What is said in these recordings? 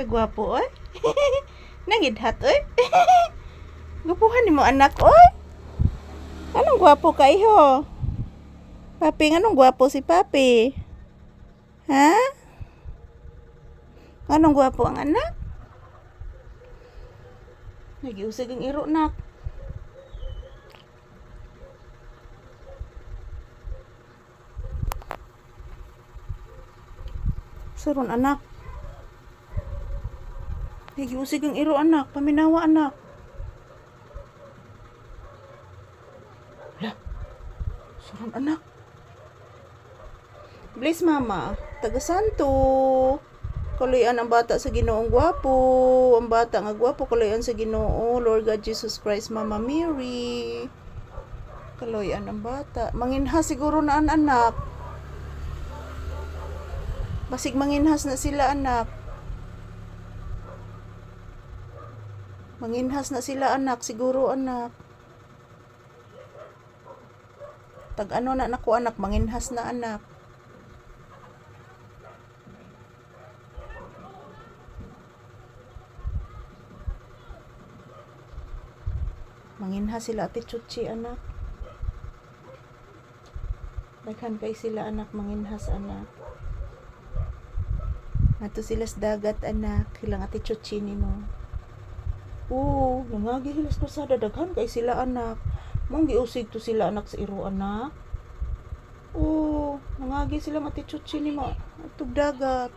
Kagwapo, oy. Nangidhat, oy. Gwapuhan ni mo anak, oy. Anong gwapo ka, iho? Papi, anong gwapo si Papi? Ha? Anong gwapo ang anak? Nagiusig ang iro, nak. Saron anak. Nagiusig ang iro anak, paminawa anak. Hala. Saron anak. Bless mama. Taga Santo. Kalayan ang bata sa Ginoong gwapo. Ang bata nga gwapo kalayan sa Ginoo. Lord God Jesus Christ, Mama Mary. Kalayan ang bata. Manginha siguro na ang anak. Basig manginhas na sila anak. Manginhas na sila anak, siguro anak. Tag ano na nako anak, manginhas na anak. Manginhas sila ati chuchi anak. Daghan kay sila anak manginhas anak. Ato sila sa dagat anak, hilang ati chuchi mo. Oo, nangagi hilas pasada daghan kay sila anak. Mong giusig to sila anak sa iro anak. Oo, nangagi sila ati chuchi mo. Atog dagat.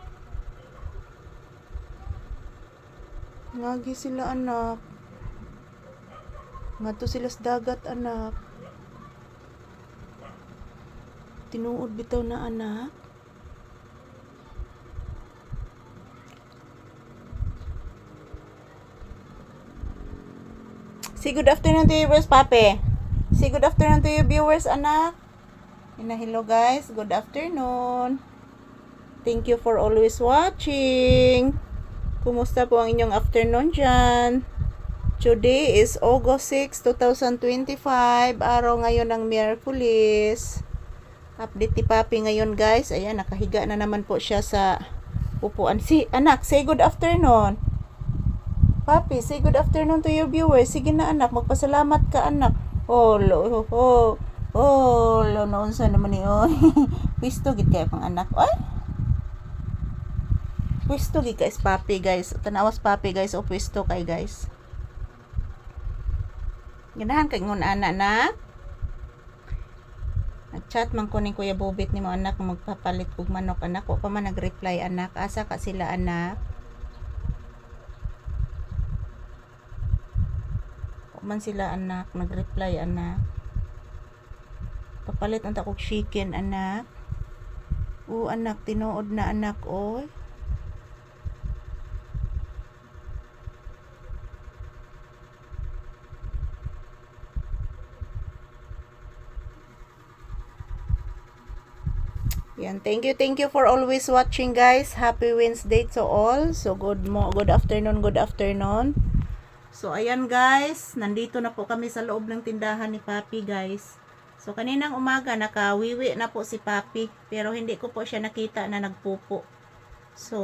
Nangagi sila anak. Ngadto sila sa dagat anak. Tinuod bitaw na anak. Say good afternoon to you viewers, Pape. Say good afternoon to you viewers, anak. Ina, hello guys. Good afternoon. Thank you for always watching. Kumusta po ang inyong afternoon dyan? Today is August 6, 2025. Araw ngayon ng Miyerkules. Update ni Papi ngayon guys. Ayan, nakahiga na naman po siya sa upuan. Si, anak, say good afternoon. Papi, say good afternoon to your viewers. Sige na anak, magpasalamat ka anak. Oh, lo, oh, oh, lo, noon sa naman ni, oh. Pisto, git kayo pang anak. Ay, Pwesto gi guys, papi guys. Tanawas papi guys, o pwesto kay guys. Ganahan kay ngun ana na. Nag-chat man ko ni Kuya Bobit ni mo anak magpapalit og manok anak. Wa pa man nag-reply anak. Asa ka sila anak? Man sila anak nag-reply anak. Papalit unta kog chicken anak. Oo anak, tinuod na anak oy. Yan, thank you, thank you for always watching guys. Happy Wednesday to all. So good mo, good afternoon, good afternoon. So ayan guys, nandito na po kami sa loob ng tindahan ni Papi guys. So kaninang umaga nakawiwi na po si Papi, pero hindi ko po siya nakita na nagpupo. So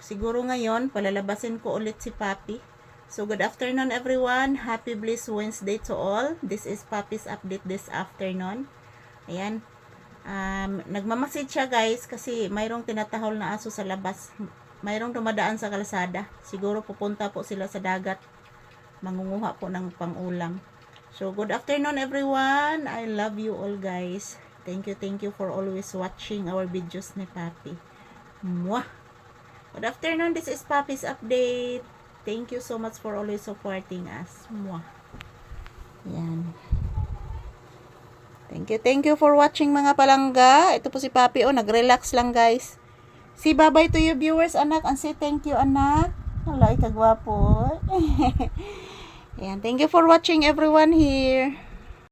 siguro ngayon palalabasin ko ulit si Papi. So good afternoon everyone. Happy Bliss Wednesday to all. This is Papi's update this afternoon. Ayan, um, nagmamasid siya guys kasi mayroong tinatahol na aso sa labas. Mayroong dumadaan sa kalsada. Siguro pupunta po sila sa dagat. Mangunguha po ng pangulam. So, good afternoon everyone. I love you all guys. Thank you, thank you for always watching our videos ni Papi. Mwah! Good afternoon. This is Papi's update. Thank you so much for always supporting us. Mwah! Yan. Thank you, thank you for watching mga palangga. Ito po si Papi, oh, nag-relax lang guys. Si bye-bye to you viewers, anak. And say thank you, anak. Hala, ikagwapo. Ayan, thank you for watching everyone here.